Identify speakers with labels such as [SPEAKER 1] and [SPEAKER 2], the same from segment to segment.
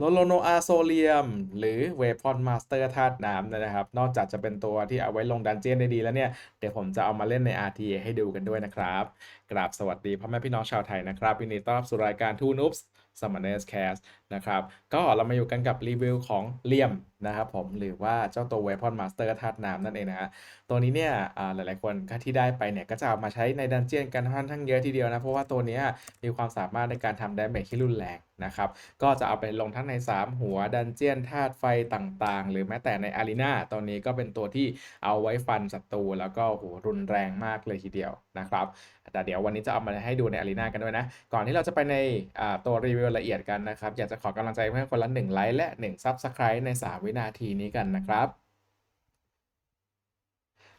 [SPEAKER 1] โลโลโนอาโซเลียม หรือเวพอนมาสเตอร์ธาตุน้ำนะครับ นอกจากจะเป็นตัวที่เอาไว้ลงดันเจียนได้ดีแล้วเนี่ย เดี๋ยวผมจะเอามาเล่นใน RTA ให้ดูกันด้วยนะครับ กราบสวัสดีพ่อแม่พี่น้องชาวไทยนะครับยินดีต้อนรับสู่รายการทูนู o ส์ s u m m o n e r s Cast นะครับ ก็เรามาอยู่กันกับรีวิวของเลียมนะครับผมหรือว่าเจ้าตัว Weapon Master ธาตุน้ำนั่นเองนะฮะตัวนี้เนี่ยอ่าหลายๆคนที่ได้ไปเนี่ยก็จะเอามาใช้ในดันเจียนกันค่อนข้างเยอะทีเดียวนะ เพราะว่าตัวนี้มีความสามารถในการทำดาเมจที่รุนแรงนะครับ ก็จะเอาไปลงทั้งใน 3 หัวดันเจียนธาตุไฟต่างๆ หรือแม้แต่ในอารีนาตอนนี้ก็เป็นตัวที่เอาไว้ฟันศัตรูแล้วก็โหรุนแรงมากเลยทีเดียวนะครับแต่เดี๋ยววันนี้จะเอามาให้ดูในอารีนากันด้วยนะก่อนที่เราจะไปในตัวรีวิวละเอียดกันนะครับอยากจะขอกำลังใจเพื่อนคนละ1ไลค์และ1 Subscribe ใน 3 วินาทีนี้กันนะครับ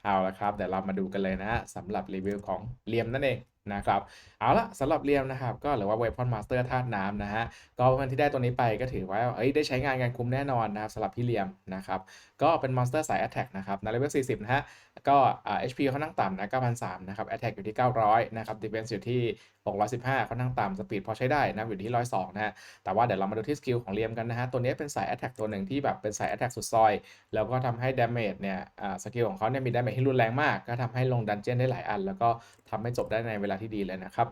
[SPEAKER 1] เอาละครับ เดี๋ยวเรามาดูกันเลยนะสำหรับรีวิวของเลียมนั่นเองนะครับเอาละสำหรับเลียมนะครับก็หรือว่าเวพอนมาสเตอร์ธาตุน้ำนะฮะก็เพื่อนที่ได้ตัวนี้ไปก็ถือว่าเอ้ยได้ใช้งานกันคุ้มแน่นอนนะครับสำหรับพี่เลียมนะครับ ก็เป็น Monster สาย Attack นะครับในเลเวล40 นะฮะ ก็อ่า HP เขานั่งต่ำนะ9,003นะครับ Attack อยู่ที่ 900 นะครับ Defense อยู่ที่ 615เขานั่งต่ำ Speed พอใช้ได้นะอยู่ที่ 102 นะฮะ แต่ว่าเดี๋ยวเรามาดูที่สกิลของเลียมกันนะฮะ ตัวนี้เป็นสาย Attack ตัวหนึ่งที่แบบเป็นสาย Attack สุดซอย แล้วก็ทำให้ Damage เนี่ยสกิลของเขาเนี่ยมี Damage ที่รุนแรงมาก ก็ทำให้ลงดันเจียนได้หลายอัน แล้วก็ทำให้จบได้ในเวลาที่ดีเลยนะครับ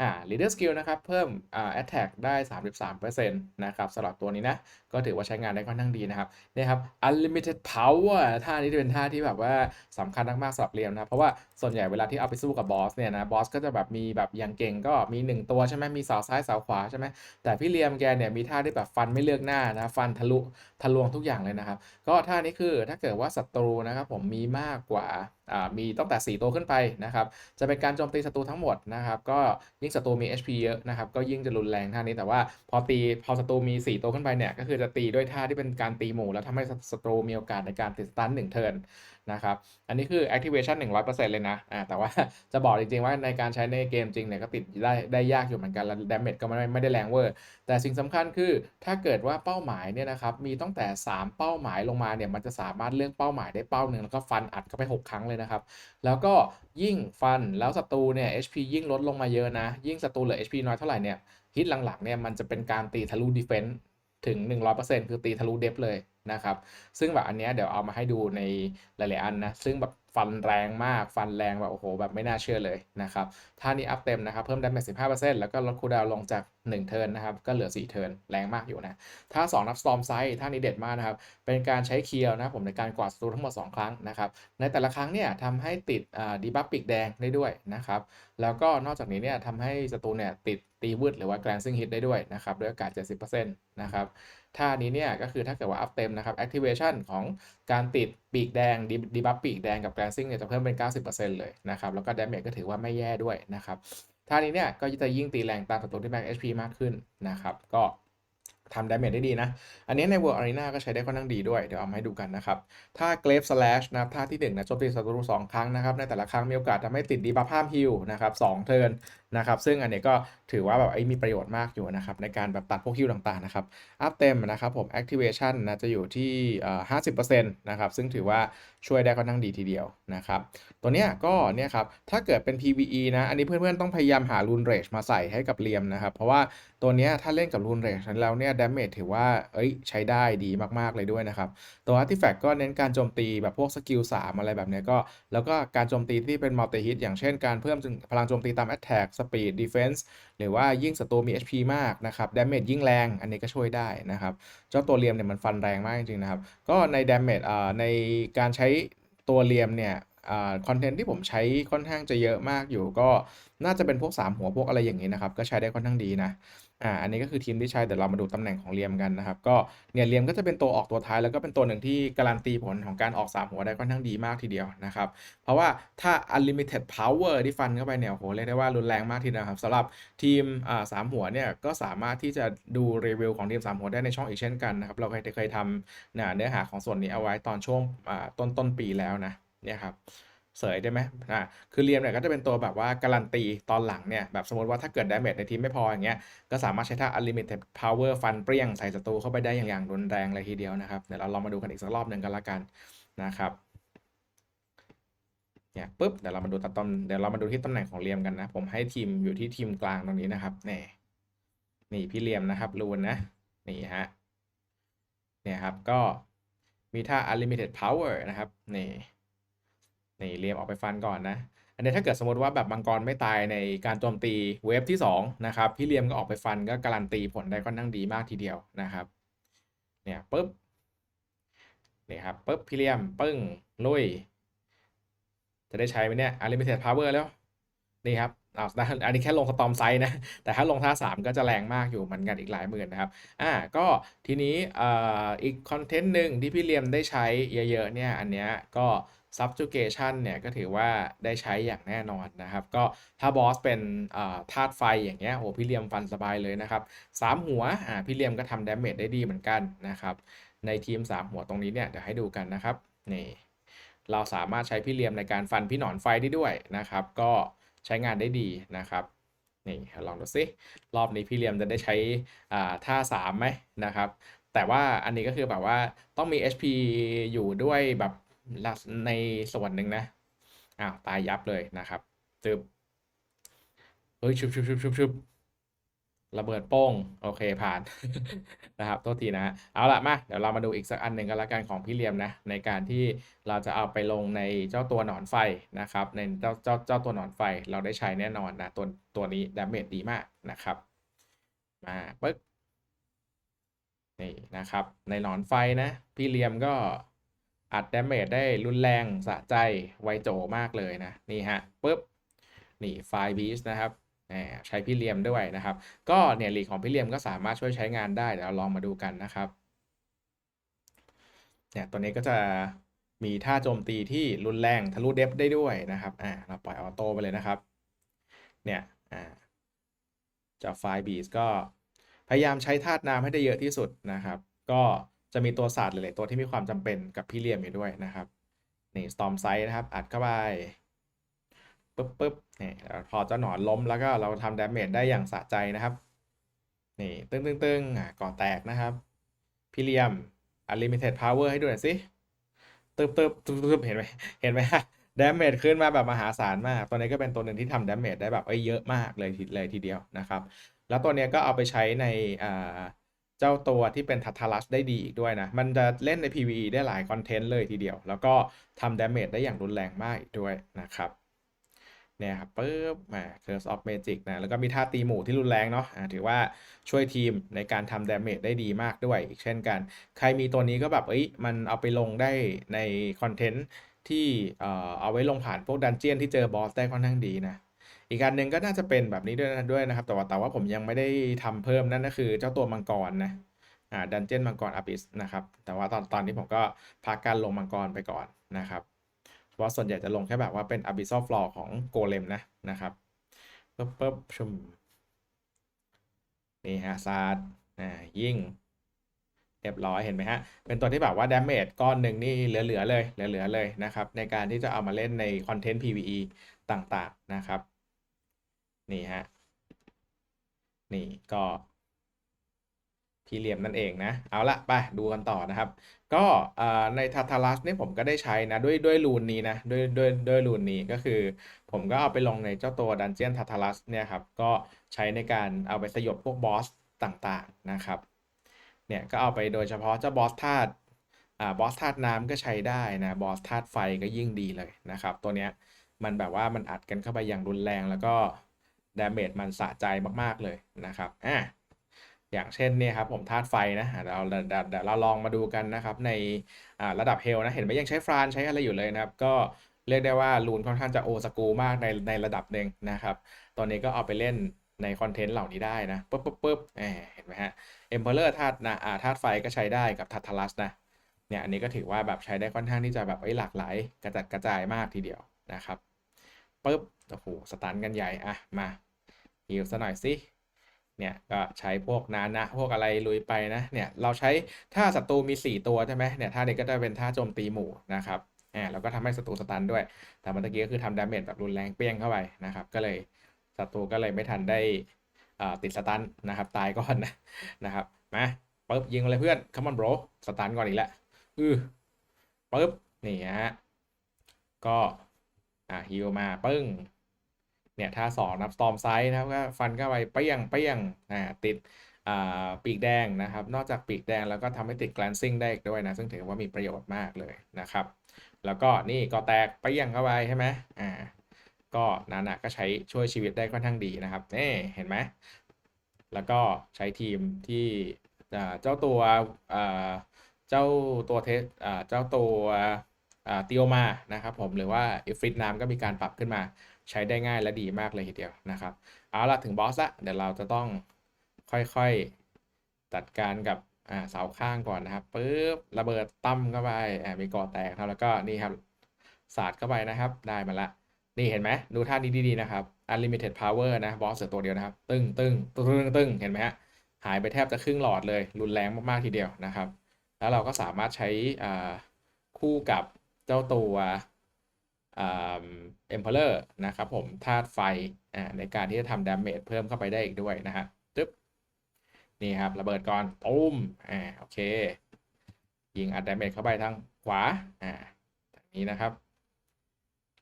[SPEAKER 1] อ่า leader skill นะครับ เพิ่มอ่า attack ได้ 33%นะครับสำหรับตัวนี้นะ ก็ถือว่าใช้งานได้ค่อนข้างดีนะครับนี่ครับ unlimited power ท่านี้จะเป็นท่าที่แบบว่าสำคัญมากๆสำหรับเรียมนะเพราะว่าส่วนใหญ่เวลาที่เอาไปสู้กับบอสเนี่ยนะบอสก็จะแบบมีแบบอย่างเก่งก็มี 1 ตัวใช่ไหมมีเสาซ้ายเสาขวาใช่ไหมแต่พี่เลียมแกเนี่ยมีท่าที่แบบฟันไม่เลือกหน้านะฟันทะลุทะลวงทุกอย่างเลยนะครับ ก็ท่านี้คือถ้าเกิดว่าศัตรูนะครับผมมีมากกว่าอ่ามีตั้งแต่ 4 ตัวขึ้นไปนะครับ จะเป็นการโจมตีศัตรูทั้งหมดนะครับ ก็ยิ่งศัตรูมี HP เยอะนะครับ ก็ยิ่งจะรุนแรงท่านี้ แต่ว่าพอตีพอศัตรูมี 4 ตัวขึ้นไปเนี่ย ก็คือจะตีด้วยท่าที่เป็นการตีหมู่แล้วทำให้ศัตรูมีโอกาสในการติดสตันหนึ่งเทิร์นนะครับ อันนี้คือ activation 100%เลยนะอ่าแต่ว่าจะบอกจริงๆว่าในการใช้ในเกมจริงเนี่ยก็ติดได้ได้ยากอยู่เหมือนกันแล้ว damage ก็ไม่ไม่ได้แรงเวอร์ แต่สิ่งสำคัญคือถ้าเกิดว่าเป้าหมายเนี่ยนะครับมีตั้งแต่ 3 เป้าหมายลงมาเนี่ยมันจะสามารถเลือกเป้าหมายได้เป้าหนึ่งแล้วก็ฟันอัดเข้าไป 6 ครั้งเลยนะครับแล้วก็ยิ่งฟันแล้วศัตรูเนี่ย HP ยิ่งลดลงมาเยอะนะ ยิ่งศัตรูเหลือ HP น้อยเท่าไหร่เนี่ยฮิตหลังๆเนี่ยมันจะเป็นการตีทะลุดีเฟนส์ ถึง 100%คือตีทะลุเดฟเลยนะครับ ซึ่งแบบอันเนี้ยเดี๋ยวเอามาให้ดูในหลาย ๆ อันนะ ซึ่งแบบฟันแรงมาก ฟันแรงแบบโอ้โหแบบไม่น่าเชื่อเลยนะครับท่านี้อัพเต็มนะครับ เพิ่มดาเมจ15%แล้วก็ลดคูลดาวลงจาก 1 เทิร์นนะครับ ก็เหลือ 4 เทิร์นแรงมากอยู่นะท่า2 นับ Storm Sight ท่านี้เด็ดมากนะครับ เป็นการใช้เคียวนะผมในการกวาดศัตรูทั้งหมด 2 ครั้งนะครับ ในแต่ละครั้งเนี่ยทำให้ติดดีบัฟปีกแดงได้ด้วยนะครับ แล้วก็นอกจากนี้เนี่ยทำให้ศัตรูเนี่ยติดตีวืดหรือว่า glancing hit ได้ด้วยนะครับด้วยโอกาส 70%นะครับท่านี้เนี่ยก็คือถ้าเกิดว่าอัพเต็มนะครับ activation ของการติดปีกแดงดีบัฟปีกแดงกับ glancing เนี่ยจะเพิ่มเป็น 90%เลยนะครับแล้วก็ damage ก็ถือว่าไม่แย่ด้วยนะครับ ท่านี้เนี่ยก็จะยิ่งตีแรงตามศัตรูที่ max HP มากขึ้นนะครับก็ทำดาเมจได้ดีนะ อันนี้ใน World Arena ก็ใช้ได้ค่อนข้างดีด้วย เดี๋ยวเอามาให้ดูกันนะครับ ถ้า Grave Slash นะครับท่าที่1นะโจมตีศัตรู2 ครั้งนะครับ ในแต่ละครั้งมีโอกาสทำให้ติดดีบัฟห้ามฮิลนะครับ2เทิร์น นะครับซึ่งอันนี้ก็ถือว่าแบบไอ้มีประโยชน์มากอยู่นะครับในการแบบตัดพวกฮิลต่างๆนะครับอัพเต็มนะครับผม activation นะจะอยู่ที่ห้าสิบเปอ่อ50%นต์นะครับซึ่งถือว่าช่วยได้ค่อนข้างดีทีเดียวนะครับตัวเนี้ยก็เนี่ยครับถ้าเกิดเป็น PVE นะอันนี้เพื่อนๆ ต้องพยายามหา Rune Rage มาใส่ให้กับเลียมนะครับเพราะว่าตัวเนี้ยถ้าเล่นกับ Rune Rage แล้วเนี่ย damage ถือว่าเอ้ยใช้ได้ดีมากๆเลยด้วยนะครับตัว Artifact ก็เน้นการโจมตีแบบพวกสกิล3อะไรแบบเนี้ยก็แล้วก็การโจมตีที่เป็น multi hit อย่างเช่นการเพิ่มพลังโจมตีตาม attack speed defense หรือว่ายิ่งศัตรูมี HP มากนะครับ damage ยิ่งแรง อันนี้ก็ช่วยได้นะครับ เจ้าตัวเลียมเนี่ยมันฟันแรงมากจริงๆนะครับ ก็ใน damage อ่าในการใช้ตัวเลียมเนี่ยคอนเทนต์ที่ผมใช้ค่อนข้างจะเยอะมากอยู่ก็น่าจะเป็นพวก 3 หัวพวกอะไรอย่างนี้นะครับ ก็ใช้ได้ค่อนข้างดีนะ อ่าอันนี้ก็คือทีมที่ใช้เดี๋ยวเรามาดูตำแหน่งของเลียมกันนะครับ ก็เนี่ยเลียมก็จะเป็นตัวออกตัวท้าย แล้วก็เป็นตัวหนึ่งที่การันตีผลของการออก 3 หัวได้ค่อนข้างดีมากทีเดียวนะครับ เพราะว่าถ้า unlimited power ที่ฟันเข้าไปเนี่ยโหเรียกได้ว่ารุนแรงมากทีเดียวครับสำหรับทีมอ่าสามหัวเนี่ยก็สามารถที่จะดูรีวิวของทีมสามหัวได้ในช่องอีกเช่นกันนะครับเราเคยเคยทำนะเนื้อหาของส่วนนี้เอาไว้ตอนช่วงอ่าต้นต้นปีแล้วนะเนี่ยครับ เสยได้ไหมอ่า คือเรียมเนี่ยก็จะเป็นตัวแบบว่าการันตีตอนหลังเนี่ยแบบสมมติว่าถ้าเกิด damage ในทีมไม่พออย่างเงี้ย ก็สามารถใช้ท่า unlimited power ฟันเปรี้ยงใส่ศัตรูเข้าไปได้อย่างอย่างรุนแรงเลยทีเดียวนะครับ เดี๋ยวเราลองมาดูกันอีกสักรอบหนึ่งกันละกันนะครับเนี่ยปุ๊บเดี๋ยวเรามาดูตัดต้นเดี๋ยวเรามาดูที่ตำแหน่งของเรียมกันนะ ผมให้ทีมอยู่ที่ทีมกลางตรงนี้นะครับนี่นี่พี่เรียมนะครับรูนนะนี่ฮะเนี่ยครับก็มีท่า unlimited power นะครับนี่ นี่เรียมออกไปฟันก่อนนะ อันนี้ถ้าเกิดสมมติว่าแบบมังกรไม่ตายในการโจมตีเวฟที่2นะครับพี่เลียมก็ออกไปฟันก็การันตีผลได้ค่อนข้างดีมากทีเดียวนะครับ เนี่ยปุ๊บนี่ครับปุ๊บพี่เลียมปึ้งลุย จะได้ใช้ไหมเนี่ยอาริมิเต็ดพาวเวอร์แล้ว นี่ครับ อ้าวอันนี้แค่ลงสตอมไซด์นะ แต่ถ้าลงท่า 3 ก็จะแรงมากอยู่เหมือนกันอีกหลายหมื่นนะครับ อ่า ก็ทีนี้อ่าอีกคอนเทนต์หนึ่งที่พี่เลียมได้ใช้เยอะๆเนี่ย อันเนี้ยก็ subjugation เนี่ยก็ถือว่าได้ใช้อย่างแน่นอนนะครับ ก็ถ้าบอสเป็นธาตุไฟอย่างเงี้ยโอ้พี่เลียมฟันสบายเลยนะครับสามหัวอ่าพี่เลียมก็ทำดาเมจได้ดีเหมือนกันนะครับ ในทีม 3 หัวตรงนี้เนี่ยเดี๋ยวให้ดูกันนะครับนี่เราสามารถใช้พี่เลียมในการฟันพี่หนอนไฟได้ด้วยนะครับ ก็ ใช้งานได้ดีนะครับนี่ลองดูสิรอบนี้พี่เลียมจะได้ใช้อ่าท่า3ไหมนะครับ แต่ว่าอันนี้ก็คือแบบว่าต้องมี HP อยู่ด้วยแบบในส่วนหนึ่งนะอ้าวตายยับเลยนะครับจึบเฮ้ยชุบชุบชุบชุบชุบ ระเบิดโป้งโอเคผ่านนะครับโทษทีนะเอาละมาเดี๋ยวเรามาดูอีกสักอันหนึ่งกันละกันของพี่เลียมนะในการที่เราจะเอาไปลงในเจ้าตัวหนอนไฟนะครับในเจ้าเจ้าเจ้าตัวหนอนไฟเราได้ใช้แน่นอนนะตัวตัวนี้ดาเมจดีมากนะครับมาปึ๊กนี่นะครับในหนอนไฟนะ พี่เลียมก็อัดดาเมจได้รุนแรงสะใจไวโจมากเลยนะนี่ฮะปึ๊บนี่ไฟบีสนะครับ ใช้พี่เลียมด้วยนะครับ ก็เนี่ยลีกของพี่เลียมก็สามารถช่วยใช้งานได้เดี๋ยวเราลองมาดูกันนะครับเนี่ยตัวนี้ก็จะมีท่าโจมตีที่รุนแรงทะลุเดฟได้ด้วยนะครับอ่าเราปล่อยออโต้ไปเลยนะครับ เนี่ยอ่าจากไฟบีสก็พยายามใช้ธาตุน้ำให้ได้เยอะที่สุดนะครับ ก็จะมีตัวศาสตร์หลาย ๆ ตัวที่มีความจำเป็นกับพี่เลียมอยู่ด้วยนะครับ นี่สตอมไซด์นะครับ อัดเข้าไปปึ๊บปึ๊บ นี่พอเจ้าหนอนล้มแล้วก็เราทำดาเมจได้อย่างสะใจนะครับ นี่ตึ้งตึ้งตึ้งอะก่อแตกนะครับ พี่เลียม unlimited power ให้ดูหน่อยสิตึบตึบตึบตึบเห็นไหมเห็นไหมฮะดาเมจขึ้นมาแบบมหาศาลมาก ตัวนี้ก็เป็นตัวหนึ่งที่ทำดาเมจได้แบบเอ้ยเยอะมากเลยทีเลยทีเดียวนะครับ แล้วตัวนี้ก็เอาไปใช้ในอ่าเจ้าตัวที่เป็นทัทารัสได้ดีอีกด้วยนะ มันจะเล่นใน PVE ได้หลายคอนเทนต์เลยทีเดียว แล้วก็ทำดาเมจได้อย่างรุนแรงมากอีกด้วยนะครับ เนี่ยครับปึ๊บมา Curse of Magic นะแล้วก็มีท่าตีหมู่ที่รุนแรงเนาะถือว่าช่วยทีมในการทำดาเมจได้ดีมากด้วย อีกเช่นกัน ใครมีตัวนี้ก็แบบเอ้ยมันเอาไปลงได้ในคอนเทนต์ที่เอ่อเอาไว้ลงผ่านพวกดันเจียนที่เจอบอสได้ค่อนข้างดีนะอีกการหนึ่งก็น่าจะเป็นแบบนี้ด้วยนะด้วยนะครับ แต่ว่าแต่ว่าผมยังไม่ได้ทำเพิ่มนั่นก็คือเจ้าตัวมังกรนะอ่าดันเจียนมังกรอบิสนะครับแต่ว่าตอนตอนนี้ผมก็พักการลงมังกรไปก่อนนะครับ ราะส่วนใหญ่จะลงแค่แบบว่าเป็น Abyssal Floor ของโกเลมนะนะครับปึ๊บปึ๊บชุมนี่ฮะซาดอ่ายิ่ง เรียบร้อยเห็นไหมฮะ เป็นตัวที่แบบว่าดาเมจก้อนหนึ่งนี่เหลือๆเลย เหลือๆเลยนะครับ ในการที่จะเอามาเล่นในคอนเทนต์ PVE ต่างๆนะครับ นี่ฮะ นี่ก็ พี่เหลี่ยมนั่นเองนะ เอาละไปดูกันต่อนะครับ ก็ในทาทารัสนี่ผมก็ได้ใช้นะ ด้วยด้วยรูนนี้นะ ด้วยด้วยด้วยรูนนี้ก็คือ ผมก็เอาไปลงในเจ้าตัวดันเจียนทาทารัสเนี่ยครับ ก็ใช้ในการเอาไปสยบพวกบอสต่างๆนะครับ เนี่ยก็เอาไปโดยเฉพาะเจ้าบอสธาตุอ่าบอสธาตุน้ำก็ใช้ได้นะ บอสธาตุไฟก็ยิ่งดีเลยนะครับ ตัวเนี้ยมันแบบว่ามันอัดกันเข้าไปอย่างรุนแรงแล้วก็ดาเมจมันสะใจมากๆเลยนะครับ อ่า อย่างเช่นเนี่ยครับผมธาตุไฟนะเราเดี๋ยวเราลองมาดูกันนะครับในระดับเฮลนะเห็นไหมยังใช้ฟรานใช้อะไรอยู่เลยนะครับก็เรียกได้ว่าลูนค่อนข้างจะโอสกูมากในในระดับหนึ่งนะครับตอนนี้ก็เอาไปเล่นในคอนเทนต์เหล่านี้ได้นะปุ๊บปุ๊บปุ๊บเห็นไหมฮะเอ็มเพลเลอร์ธาตุนะอ่าธาตุไฟก็ใช้ได้กับทัตทลัสนะเนี่ยอันนี้ก็ถือว่าแบบใช้ได้ค่อนข้างที่จะแบบไอ้หลากหลายกระจัดกระจายมากทีเดียวนะครับปุ๊บโอ้โหสตันกันใหญ่อะมาฮิวซะหน่อยสิ เนี่ยก็ใช้พวกนานะ พวกอะไรลุยไปนะเนี่ยเราใช้ถ้าศัตรูมี 4 ตัวใช่ไหมเนี่ยท่านี้ก็จะเป็นท่าโจมตีหมู่นะครับอ่าแล้วก็ทำให้ศัตรูสตันด้วย แต่เมื่อกี้ก็คือทำดาเมจแบบรุนแรงเปี้ยงเข้าไปนะครับ ก็เลยศัตรูก็เลยไม่ทันได้ติดสตันนะครับ ตายก่อนนะนะครับมาปึ๊บยิงเลยเพื่อนคัมอนโบรสตันก่อนอีกแล้วอือปึ๊บนี่ฮะก็อ่าฮิวมาปึ้ง เนี่ยท่าสองนับสตอมไซด์นะครับก็ฟันเข้าไปเปี้ยงเปี้ยงอ่าติดอ่าปีกแดงนะครับ นอกจากปีกแดงแล้วก็ทำให้ติด glancing ได้อีกด้วยนะ ซึ่งถือว่ามีประโยชน์มากเลยนะครับ แล้วก็นี่ก็แตกไปยังเข้าไปใช่ไหมอ่าก็นานะก็ใช้ช่วยชีวิตได้ค่อนข้างดีนะครับนี่เห็นไหมแล้วก็ใช้ทีมที่เจ้าตัวเจ้าตัวเทสเจ้าตัวติโอมานะครับผมหรือว่าอิฟริตนามก็มีการปรับขึ้นมา ใช้ได้ง่ายและดีมากเลยทีเดียวนะครับ เอาละถึงบอสละเดี๋ยวเราจะต้องค่อยๆจัดการกับเสาข้างก่อนนะครับปึ๊บระเบิดตั้มเข้าไปมีก่อแตกครับแล้วก็นี่ครับสาดเข้าไปนะครับ ได้มาละนี่เห็นไหมดูท่านี้ดีๆนะครับ unlimited power นะบอสเสือตัวเดียวนะครับ ตึ้งตึ้งตึ้งตึ้งเห็นไหมฮะหายไปแทบจะครึ่งหลอดเลย รุนแรงมากๆทีเดียวนะครับ แล้วเราก็สามารถใช้คู่กับเจ้าตัว เอ่า emperor นะครับผมธาตุไฟในการที่จะทำ damage เพิ่มเข้าไปได้อีกด้วยนะฮะตึ๊บนี่ครับระเบิดก่อนตุ้มอ่าโอเค ยิงอัด damage เข้าไปทางขวาอ่าแบบนี้นะครับ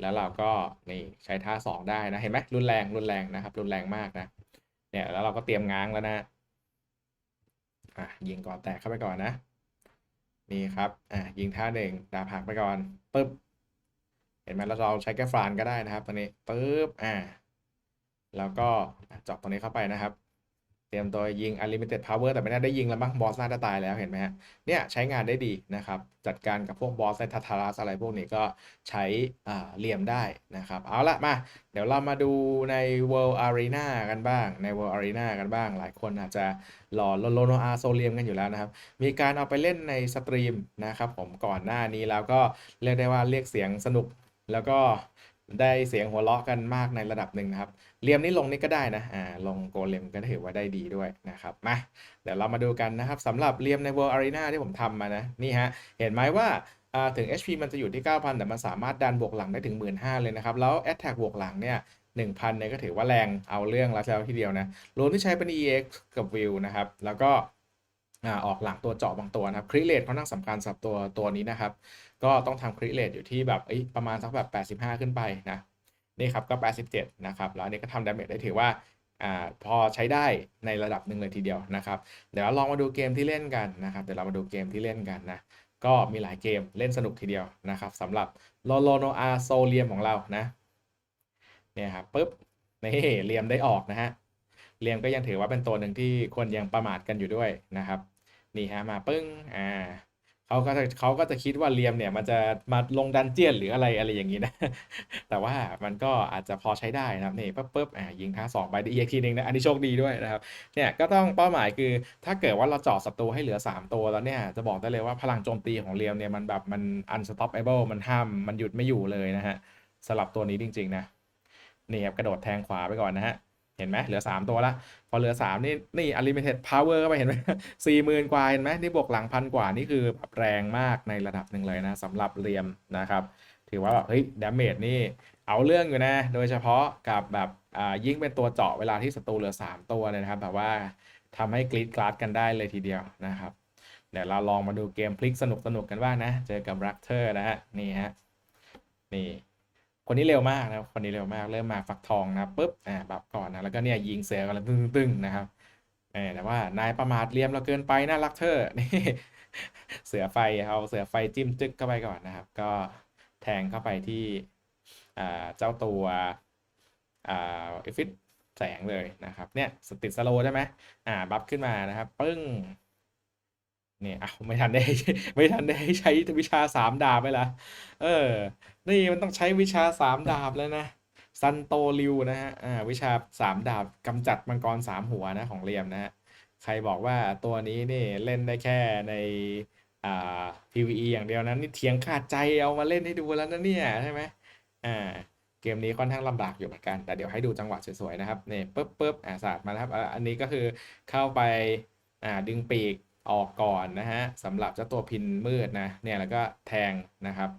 [SPEAKER 1] แล้วเราก็นี่ใช้ท่า 2 ได้นะ เห็นไหมรุนแรงรุนแรงนะครับ รุนแรงมากนะ เนี่ยแล้วเราก็เตรียมง้างแล้วนะอะยิงก่อนแตกเข้าไปก่อนนะ นี่ครับอะยิงท่าหนึ่งดาบหักไปก่อนปึ๊บ ห็นไหมแล้วเราใช้แก้ฟรานก็ได้นะครับตอนนี้ปึ๊บอ่าแล้วก็เจาะตรงนี้เข้าไปนะครับ เตรียมตัวยิง unlimited power แต่ไม่น่าได้ยิงแล้วมั้งบอสน่าจะตายแล้วเห็นไหมฮะเนี่ยใช้งานได้ดีนะครับ จัดการกับพวกบอสในทัทารัสอะไรพวกนี้ก็ใช้อ่าเหลี่ยมได้นะครับ เอาละมา เดี๋ยวเรามาดูใน World Arena กันบ้าง ใน World Arena กันบ้าง หลายคนอาจจะหล่อโลโนอาโซเลียมกันอยู่แล้วนะครับ มีการเอาไปเล่นในสตรีมนะครับผมก่อนหน้านี้แล้วก็เรียกได้ว่าเรียกเสียงสนุก แล้วก็ได้เสียงหัวเราะกันมากในระดับหนึ่งนะครับเลียมนี่ลงนี่ก็ได้นะอ่าลงโกเลมก็ถือว่าได้ดีด้วยนะครับมาเดี๋ยวเรามาดูกันนะครับสำหรับเลียมใน World Arena ที่ผมทำมานะนี่ฮะเห็นไหมว่าอ่าถึง HP มันจะอยู่ที่ 9,000 แต่มันสามารถดันบวกหลังได้ถึง 15,000 เลยนะครับ แล้ว Attack บวกหลังเนี่ย1,000เนี่ยก็ถือว่าแรงเอาเรื่องแล้วแล้วทีเดียวนะรวมที่ใช้เป็น EX กับ View นะครับ แล้วก็ ออกหลังตัวเจาะบางตัวนะครับคริเลตค่อนข้างสำคัญสำหรับตัวตัวนี้นะครับ ก็ต้องทำคริเลตอยู่ที่แบบประมาณสักแบบ 85 ขึ้นไปนะนี่ครับก็ 87 นะครับแล้วนนี้ก็ทำดาเมจได้ถือว่าอพอใช้ได้ในระดับหนึ่งเลยทีเดียวนะครับ เดี๋ยวเราลองมาดูเกมที่เล่นกันนะครับเดี๋ยวเรามาดูเกมที่เล่นกันนะก็มีหลายเกมเล่นสนุกทีเดียวนะครับสำหรับโลโลโนอาโซเลียมของเรานะเนี่ยครับปุ๊บนี่เลียมได้ออกนะฮะเลียมก็ยังถือว่าเป็นตัวหนึ่งที่คนยังประมาทกันอยู่ด้วยนะครับ นี่ฮะมาปึ้งอ่าเขาก็จะเขาก็จะคิดว่าเลียมเนี่ยมันจะมาลงดันเจียนหรืออะไรอะไรอย่างนี้นะ แต่ว่ามันก็อาจจะพอใช้ได้นะครับนี่ปุ๊บปุ๊บอ่ายิงท่าสองไปได้อีกทีหนึ่งนะอันนี้โชคดีด้วยนะครับเนี่ยก็ต้องเป้าหมายคือถ้าเกิดว่าเราเจาะศัตรูให้เหลือ 3 ตัวแล้วเนี่ยจะบอกได้เลยว่าพลังโจมตีของเรียมเนี่ยมันแบบมัน unstoppable มันห้ามมันหยุดไม่อยู่เลยนะฮะสำหรับตัวนี้จริงๆนะนี่ครับกระโดดแทงขวาไปก่อนนะฮะ เห็นไหมเหลือ 3 ตัวละพอเหลือ 3 นี่นี่ unlimited power เข้าไปเห็นไหมสี่หมื่นกว่าเห็นไหมนี่บวกหลังพันกว่า นี่คือแบบแรงมากในระดับหนึ่งเลยนะสำหรับเรียมนะครับ ถือว่าแบบเฮ้ยดาเมจนี่เอาเรื่องอยู่นะ โดยเฉพาะกับแบบอ่ายิ่งเป็นตัวเจาะเวลาที่ศัตรูเหลือ 3 ตัวเนี่ยนะครับ แบบว่าทำให้กรีดกราดกันได้เลยทีเดียวนะครับเดี๋ยวเราลองมาดูเกมพลิกสนุกสนุกกันบ้างนะ เจอกับรักเธอร์นะฮะนี่ฮะนี่ คนนี้เร็วมากนะครับ คนนี้เร็วมาก เริ่มมาฟักทองนะปุ๊บ อ่า บับก่อนนะ แล้วก็เนี่ยยิงเสือกันแล้วตึ้งๆนะครับเออแต่ว่านายประมาทเลียมเราเกินไปนะรักเธอ นี่เสือไฟเอาเสือไฟจิ้มจึ๊กเข้าไปก่อนนะครับ ก็แทงเข้าไปที่อ่าเจ้าตัวอ่าเอฟิตแสงเลยนะครับ เนี่ยสติดสโลใช่ไหมอ่า บัฟขึ้นมานะครับ ปึ้ง เนี่ยอ้าไม่ทันได้ ไม่ทันได้ใช้วิชาสามดาบไปละเออ นี่มันต้องใช้วิชาสามดาบแล้วนะซันโตริวนะฮะอ่าวิชาสามดาบกำจัดมังกรสามหัวนะของเรียมนะฮะใครบอกว่าตัวนี้นี่เล่นได้แค่ในอ่า PVE อย่างเดียวนั้นนี่เถียงขาดใจเอามาเล่นให้ดูแล้วนะเนี่ยใช่ไหมอ่าเกมนี้ค่อนข้างลำบากอยู่เหมือนกัน แต่เดี๋ยวให้ดูจังหวะสวยๆนะครับเนี่ยปึ๊บปึ๊บอ่าสาดมานะครับอ่าอันนี้ก็คือเข้าไปอ่าดึงปีก ออกก่อนนะฮะสำหรับเจ้าตัวพินมืดนะเนี่ยแล้วก็แทงนะครับ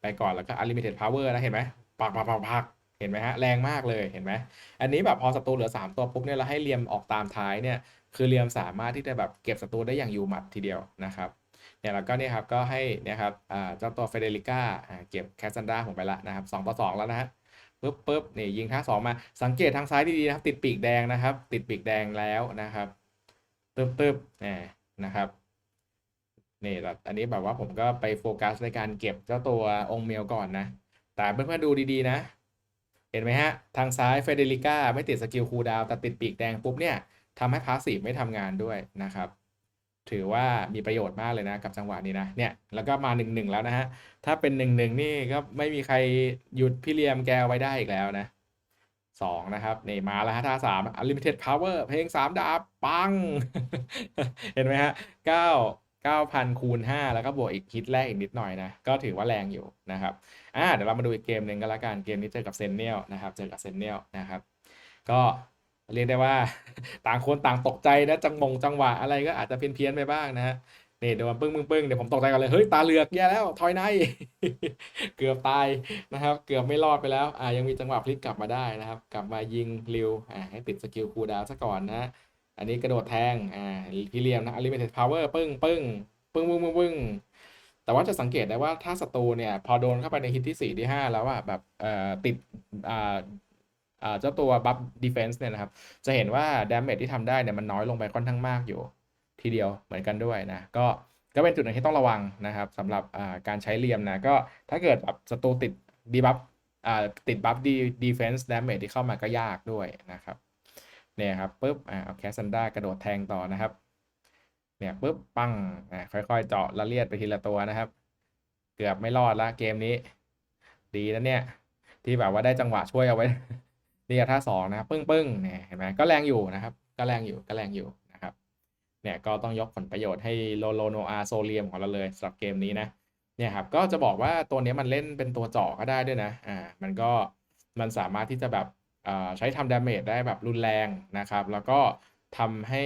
[SPEAKER 1] ไปก่อนแล้วก็ unlimited power นะเห็นไหมปักปักปักปักเห็นไหมฮะแรงมากเลยเห็นไหมอันนี้แบบพอศัตรูเหลือ 3 ตัวปุ๊บเนี่ยเราให้เลียมออกตามท้ายเนี่ยคือเลียมสามารถที่จะแบบเก็บศัตรูได้อย่างอยู่หมัดทีเดียวนะครับเนี่ยแล้วก็เนี่ยครับก็ให้เนี่ยครับเจ้าตัวเฟเดริก้าเก็บแคสซันดราผมไปละนะครับ2ต่อ 2 แล้วนะฮะปึ๊บปึ๊บนี่ยิงท่าสองมาสังเกตทางซ้ายดีๆนะครับ ติดปีกแดงนะครับ ติดปีกแดงแล้วนะครับตึ๊บตึ๊บแหม นะครับนี่แต่อันนี้แบบว่าผมก็ไปโฟกัสในการเก็บเจ้าตัวองค์เมลก่อนนะ แต่เพื่อนๆดูดีๆนะ เห็นไหมฮะ ทางซ้ายเฟเดริก้าไม่ติดสกิลคูลดาวแต่ติดปีกแดงปุ๊บเนี่ยทำให้พาสซีฟไม่ทำงานด้วยนะครับ ถือว่ามีประโยชน์มากเลยนะกับจังหวะนี้นะเนี่ยแล้วก็มา1นึแล้วนะฮะ ถ้าเป็น1นึนี่ก็ไม่มีใครหยุดพี่เลียมแกไว้ได้อีกแล้วนะ 2นะครับนี่มาแล้วฮะท่า3 Unlimited Power เพลง3ดาบปัง เห็นไหมฮะ9 9,000คูณ5แล้วก็บวกอีกฮิตแรกอีกนิดหน่อยนะ ก็ถือว่าแรงอยู่นะครับอ่าเดี๋ยวเรามาดูอีกเกมหนึ่งกันละกัน เกมนี้เจอกับเซนเนียลนะครับ เจอกับเซนเนียลนะครับ ก็เรียกได้ว่าต่างคนต่างตกใจนะจังมงจังหวะอะไรก็อาจจะเพี้ยนๆไปบ้างนะฮะ นี่โดนปึ้งปึ้งปึ้งเดี๋ยวผมตกใจกันเลย เฮ้ย ตาเหลือกแย่แล้วทอยไนเกือบตายนะครับ เกือบไม่รอดไปแล้ว อ่า ยังมีจังหวะพลิกกลับมาได้นะครับ กลับมายิงริว อ่า ให้ติดสกิลคูดาวซะก่อนนะ อันนี้กระโดดแทง อ่าพี่เลียมนะ Unlimited Power ปึ้งปึ้งปึ้งปึ้งปึ้งปึ้งแต่ว่าจะสังเกตได้ว่าถ้าศัตรูเนี่ย พอโดนเข้าไปในฮิตที่ 4 ที่ 5 แล้วอะแบบเอ่อติดอ่าอ่าเจ้าตัวบัฟดีเฟนส์เนี่ยนะครับ จะเห็นว่าดาเมจที่ทำได้เนี่ยมันน้อยลงไปค่อนข้างมากอยู่ ทีเดียวเหมือนกันด้วยนะ ก็ก็เป็นจุดหนึ่งที่ต้องระวังนะครับสำหรับการใช้เหลี่ยมนะ ก็ถ้าเกิดแบบศัตรูติดดีบัฟติดบัฟดีดีเฟนส์ดาเมจที่เข้ามาก็ยากด้วยนะครับเนี่ยครับปุ๊บอ่าเอาแคสซันดากระโดดแทงต่อนะครับเนี่ยปุ๊บปังอ่าค่อยๆ เจาะละเลียดไปทีละตัวนะครับ เกือบไม่รอดละเกมนี้ ดีนะเนี่ย ที่แบบว่าได้จังหวะช่วยเอาไว้นี่ท่าสองนะปึ้งปึ้งเนี่ยเห็นไหมก็แรงอยู่นะครับ ก็แรงอยู่ก็แรงอยู่ เนี่ยก็ต้องยกผลประโยชน์ให้โลโลโนอาโซเลียมของเราเลยสำหรับเกมนี้นะเนี่ยครับก็จะบอกว่าตัวนี้มันเล่นเป็นตัวเจาะก็ได้ด้วยนะอ่ามันก็มันสามารถที่จะแบบอ่ใช้ทำดาเมจได้แบบรุนแรงนะครับ แล้วก็ทำให้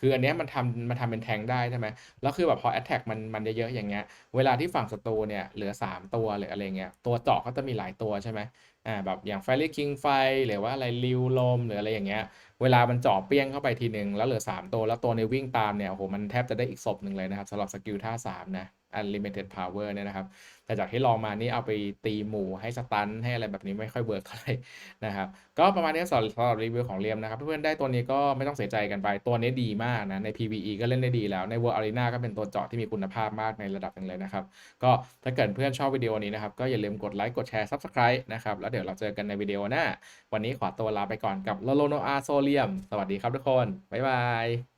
[SPEAKER 1] คืออันนี้มันทำมันทำเป็นแทงได้ใช่ไหมแล้วคือแบบพอ attack มันมันเยอะๆอย่างเงี้ยเวลาที่ฝั่งศัตรูเนี่ยเหลือ 3 ตัวหรืออะไรเงี้ยตัวเจาะก็จะมีหลายตัวใช่ไหมอ่าแบบอย่าง Fairy King ไฟหรือว่าอะไรริวลมหรืออะไรอย่างเงี้ย เวลามันเจาะเปี้ยงเข้าไปทีหนึ่งแล้วเหลือ 3 ตัว แล้วตัวในวิ่งตามเนี่ยโอ้โหมันแทบจะได้อีกศพหนึ่งเลยนะครับสำหรับสกิลท่า3นะ Unlimited Power เนี่ยนะครับ แต่จากที่ลองมานี่เอาไปตีหมู่ให้สตันให้อะไรแบบนี้ไม่ค่อยเวิร์กเท่าไหร่นะครับ ก็ประมาณนี้สำหรับรีวิวของเรียมนะครับ เพื่อนๆได้ตัวนี้ก็ไม่ต้องเสียใจกันไป ตัวนี้ดีมากนะ ใน PVE ก็เล่นได้ดีแล้ว ใน World Arena ก็เป็นตัวเจาะที่มีคุณภาพมากในระดับหนึ่งเลยนะครับ ก็ถ้าเกิดเพื่อนชอบวิดีโอนี้นะครับ ก็อย่าลืมกดไลค์กดแชร์ Subscribe นะครับ แล้วเดี๋ยวเราเจอกันในวิดีโอหน้า วันนี้ขอตัวลาไปก่อนกับโลโลโนอาโซเลียม สวัสดีครับทุกคนบ๊ายบาย